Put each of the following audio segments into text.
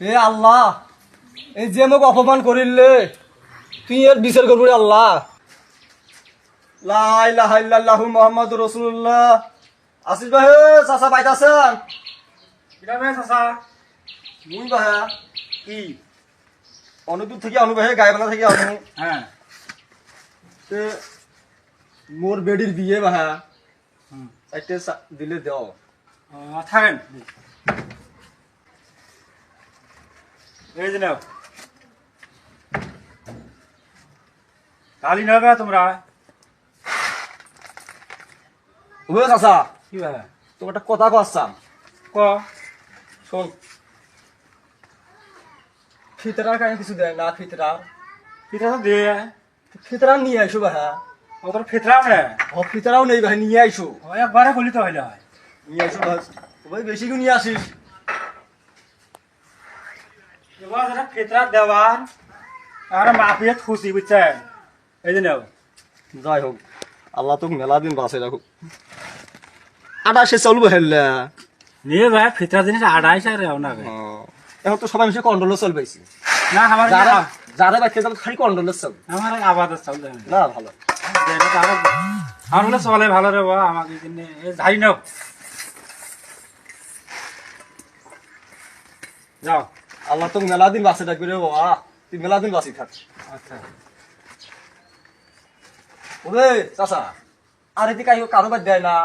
এ আল্লাহ এই যে মোক অপমান করিলে তুই এর বিচার করবি আল্লাহ। লা ইলাহা ইল্লাল্লাহু মুহাম্মাদুর রাসূলুল্লাহ। আসিস ভাই চাচা পাইতাছেন? কিরামে চাচা? মুই বাহা কি? অনুদূর থেকে অনু বাহে গায়বানা থেকে অনু হ্যাঁ। মোর বেডির বিয়ে। চা- দিলে দেও। থাকেন। এই যে নাও কালি নেবে তোমরা ও চাচা কি ভাই তোমার একটা কথা কচ্ছাম ক শোন ফিতরার কাছে কিছু দেয় না পিঠা তো দিয়ে ফিতরা নিয়ে আইসো বাহা ও তোর ফেতরাও নে ও ফিতরাও নেই ভাই নিয়ে আইসো একবারে খুলি তো হইলে নিয়ে আইসো ভাই বেশি নিয়ে আসিস এবার যেটা ফেতরা দেওয়ার আর মাপিয়ে খুশি বুঝছেন এই যে যাই হোক আল্লাহ তোকে মেলা দিন রাখুক চলবো হেললে নিয়ে ভাই ফেতরা জিনিস আড়াইশ আর না ভাই। এখন তো সবাই মিশে কন্ট্রোলে চলবেছি না আমার যারা যারা বাচ্চা যাবে খালি কন্ট্রোলে চল আমার আবাদ চাল দেয় না ভালো আমার হলে চলে ভালো রে বাবা আমাকে কিনে নাও যাও আল্লাহ তোকে মেলা দিন রাখবি রে বাবা। তুই মেলা দিন বাঁচি থাক। আচ্ছা। ওরে চাচা আর এদিকে কাই কারোবার দেয় না।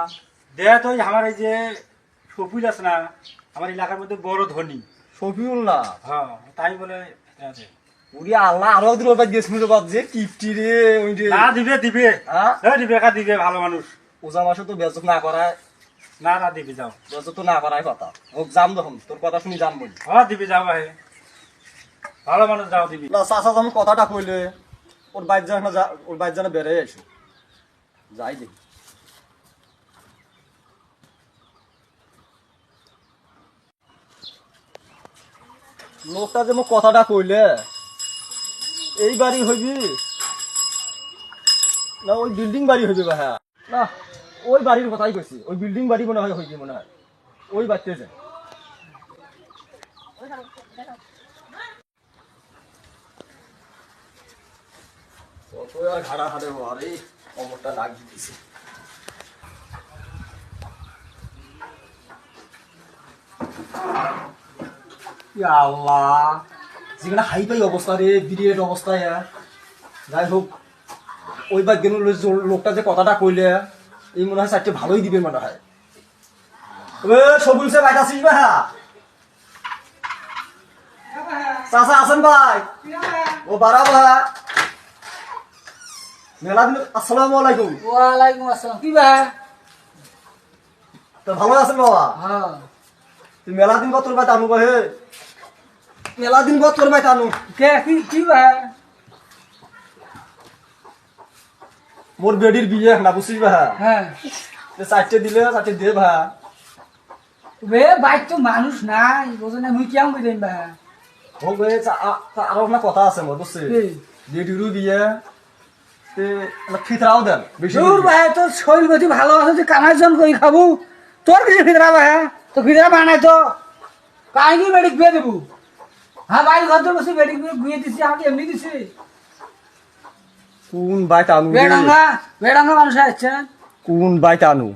তো আমার এই যে সপুল আছে না আমার এলাকার মধ্যে বড় ধনী। শফিউল না? হ্যাঁ তাই বলে। উড়ি আল্লাহ আরও ওর বাদ গেছিল বাদ। যে কিপটি রে ওই যে না দিবে দিবে। হ্যাঁ? দিবে একা দিবে ভালো মানুষ। ওজা মাসে তো বেজত না করায়। না না দিবি যাও। বেজত তো না করায় কথা। হোক যাম যখন তোর কথা শুনি যাম বলি। হ্যাঁ দিবি যাও ভাই ভালো মানুষ যাও দিবি। না চাচা যখন কথাটা কইলে ওর বাইর জানা ওর বাইর জানা বেড়ে এসো যাই দেখি। লোকটা যে মোক কথাটা কইলে এই বাড়ি হইবি? না ওই বিল্ডিং বাড়ি হইবে হ্যাঁ? না ওই বাড়ির কথাই কইছি, ওই বিল্ডিং বাড়ি মনে হয় হইবি মনে হয়। ওই বাড়িতে যে। ঘাড়া হারে আরে অমরটা লাগিয়ে দিছে আল্লাহ, যেখানে হাই ফাই অবস্থা রে বিরিয়ার অবস্থা যাই হোক, ওই বাদ গেল লোকটা যে কথাটা কইলে এই মনে হয় চারটে ভালোই দিবে মনে হয়। সবুল সে বাইরে আসিস ভাই চাচা আছেন ভাই? ও বাড়া ভাই মেলা দিন আসসালামু আলাইকুম। ওয়ালাইকুম আসসালাম। কি ভাই তো ভালো আছেন বাবা? হ্যাঁ। তুই মেলা দিন পর তোর ভাই টানু হে মেলা দিন পর তোর ভাই টানু? কে কি কি ভাই মোর বেডির বিয়ে না বুঝছিস ভাই হ্যাঁ। চারটে দিলে চারটে দে ভাই বে বাইক তো মানুষ নাই বোঝনে মুই কিয়াম কই দেন ভাই হোক ভাই আরও একটা কথা আছে মোর বুঝছিস? বেডিরও বিয়ে ফিতরাও দেন তোর ভাই তোর শরীর গতি ভালো আছে তুই কামাই জন করি খাব? তোর কিছু ফিতরা ভাই তো ফিতরা বানাই তো? কাহিনী বেডিক বিয়ে দেবো? হ্যাঁ ভাই ঘর তো বসে বেডিক বিয়ে দিছি আমাকে এমনি দিছি। কোন বাই টানু রে? বেডাঙ্গা বেডাঙ্গা মানুষ আছে কোন বাই টানু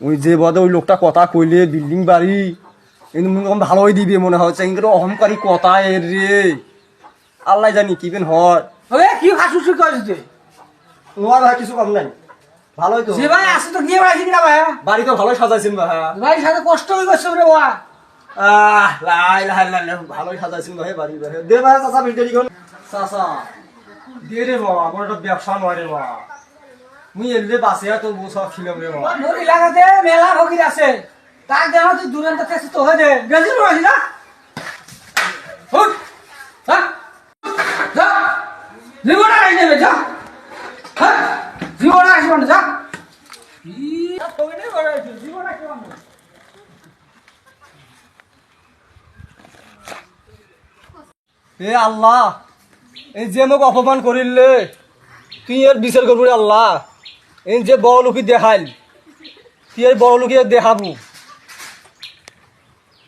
ওই যে বদে ওই লোকটা কথা কইলে বিল্ডিং বাড়ি কিন্তু মনে হয় ভালোই দিবে মনে হচ্ছে কিন্তু অহংকারী কথা এর রে। আল্লাহ জানি কি বেন হয়। ওরে কি হাসুসু করিস তুই? নোয়া ভাই কিছু কম নাই। ভালোই তো। ভাই আসে তো গিয়ে বেড়াইছি কিনা ভাই বাড়ি তো ভালোই সাজাইছেন ভাই ভাই সাথে কষ্ট হয়ে গেছে রে ওয়া। আহ লাই লাই লাই লাই, ভালোই সাজাইছেন ভাই বাড়ি ভাই দে ভাই চাচা দেরি করুন। চাচা। দে রে বাবা আমার একটা ব্যবসা নয় রে বাবা। মুই এলে বাসে তো বসা খিলাম রে বাবা। মোর এলাকাতে মেলা ফকির আছে। তার দেওয়া তুই দুরান্ত থেকে তো হয়ে দে। না হুট হ্যাঁ যা। জীবন আই নেবে যা। হ্যাঁ জীবন আসবে না যা। ই তোকে নেই বড় জীবন আসবে না এ আল্লাহ এই যে মোক অপমান করিলে, তুই এর বিচার করব আল্লাহ। এই যে বড় লোকি দেখাইল, তুই এর বড় লোকি দেখাবো।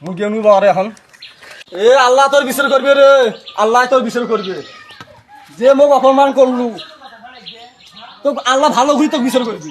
মুই কেন বারে এখন। এ আল্লাহ তোর বিচার করবে রে, আল্লাহ তোর বিচার করবে। যে মোক অপমান করলু তো আল্লাহ ভালো করে তোকে বিচার করবি।